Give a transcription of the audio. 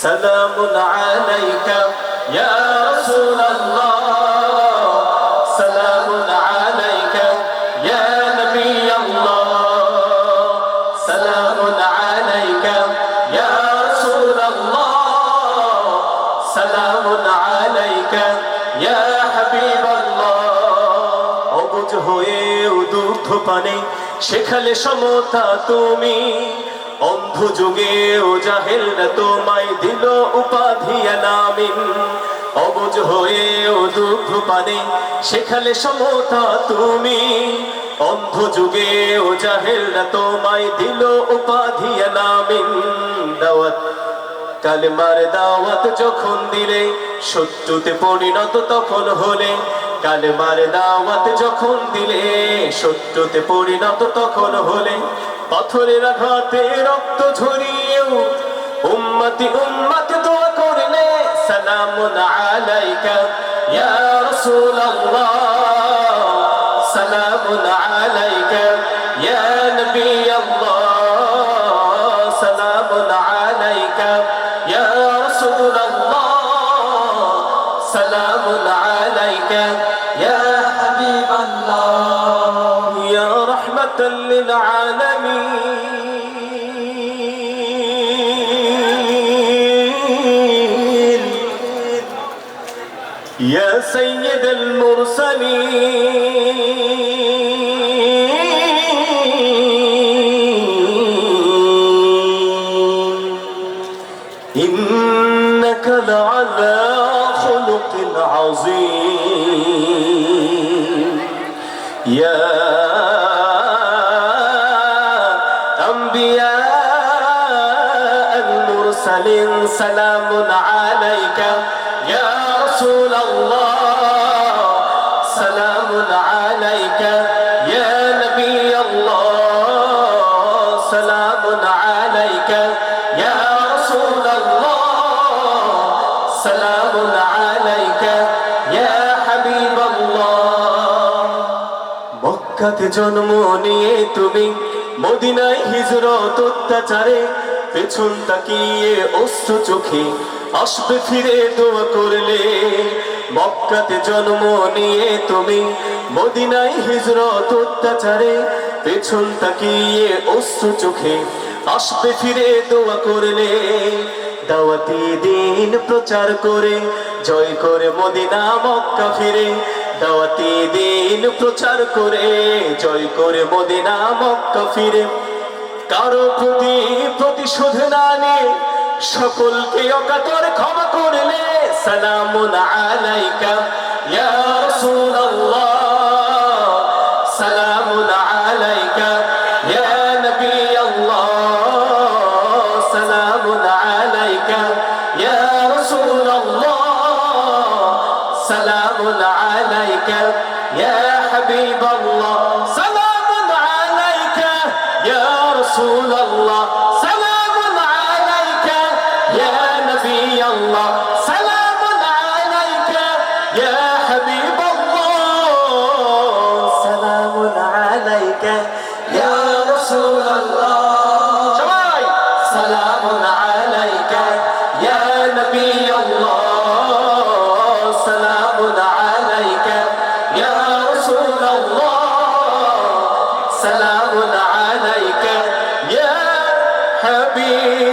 سلام عليك يا رسول الله سلام عليك يا نبي الله سلام عليك يا رسول الله سلام عليك يا حبيب الله অবুঝ হয়ে দুগ্ধ পানে শেখালে সমতা তুমি অন্ধ যুগে ও জাহেল তোমায় দিল উপাধি নামিন অবুঝ হয়ে ও দুগ্ধ পানে শেখালে সমতা তুমি। অন্ধ যুগে ও জাহেল তোমায় দিল উপাধি নামিন দাওয়াত, কালেমার দাওয়াত যখন দিলে শত্রুতে পরিণত তখন হলে। কালেমার দাওয়াত যখন দিলে শত্রুতে পরিণত তখন হলে। পাথরের আঘাতে রক্ত ঝরিয়েও উম্মতি উম্মতি দোয়া করলে, সালামুন আলাইকা, ইয়া রাসূলুল্লাহ, সালামুন আলাইকা, ইয়া নবী আল্লাহ সালামুন আলাইকা, ইয়া রাসূলুল্লাহ, সালামুন আলাইকা, ইয়া হাবিবাল্লাহ, ইয়া للعالمين. يا سيد المرسلين. إنك لعلى خلق عظيم. يا أنبياء المرسلين سلام عليك يا رسول الله سلام عليك يا نبي الله سلام عليك يا رسول الله سلام عليك يا حبيب الله মক্কাতে জন্ম নিয়ে তুমি মদিনায় হিজরত অত্যাচারে পেছন তাকিয়ে অশ্রু চোখে আসবে ফিরে দোয়া করলে। মক্কাতে জন্ম নিয়ে তুমি মদিনায় হিজরত অত্যাচারে পেছন তাকিয়ে অশ্রু চোখে আসবে ফিরে দোয়া করলে। দাওয়াতি দিন প্রচার করে জয় করে মদিনা মক্কা ফিরে দাওয়াতি দিন প্রচার করে জয় করে মদিনা, মক্কা ফিরে। কারও প্রতি প্রতিশোধ না নিয়ে সকলকে অকাতর ক্ষমা করলে সালামুন আলাইকা। আলাইকা ইয়া হাবিবাল্লাহ Yeah.